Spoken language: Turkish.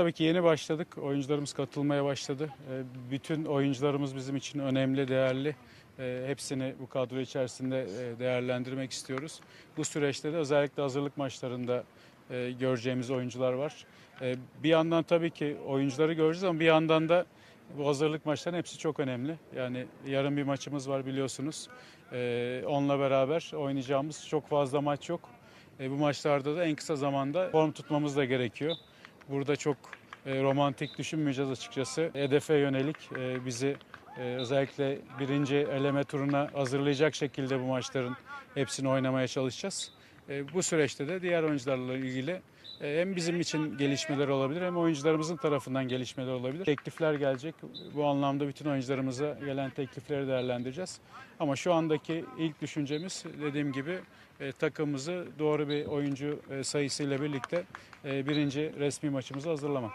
Tabii ki yeni başladık. Oyuncularımız katılmaya başladı. Ee, Bütün oyuncularımız bizim için önemli, değerli. Ee, Hepsini bu kadro içerisinde e, değerlendirmek istiyoruz. Bu süreçte de özellikle hazırlık maçlarında e, göreceğimiz oyuncular var. Ee, Bir yandan tabii ki oyuncuları göreceğiz ama bir yandan da bu hazırlık maçlarının hepsi çok önemli. Yani yarın bir maçımız var biliyorsunuz. Onunla beraber oynayacağımız çok fazla maç yok. Bu maçlarda da en kısa zamanda form tutmamız da gerekiyor. Burada çok e, romantik düşünmeyeceğiz açıkçası. Hedefe yönelik e, bizi e, özellikle birinci eleme turuna hazırlayacak şekilde bu maçların hepsini oynamaya çalışacağız. E, Bu süreçte de diğer oyuncularla ilgili e, hem bizim için gelişmeler olabilir hem oyuncularımızın tarafından gelişmeler olabilir. Teklifler gelecek. Bu anlamda bütün oyuncularımıza gelen teklifleri değerlendireceğiz. Ama şu andaki ilk düşüncemiz dediğim gibi e, takımımızı doğru bir oyuncu sayısıyla birlikte birinci resmi maçımızı hazırlamak.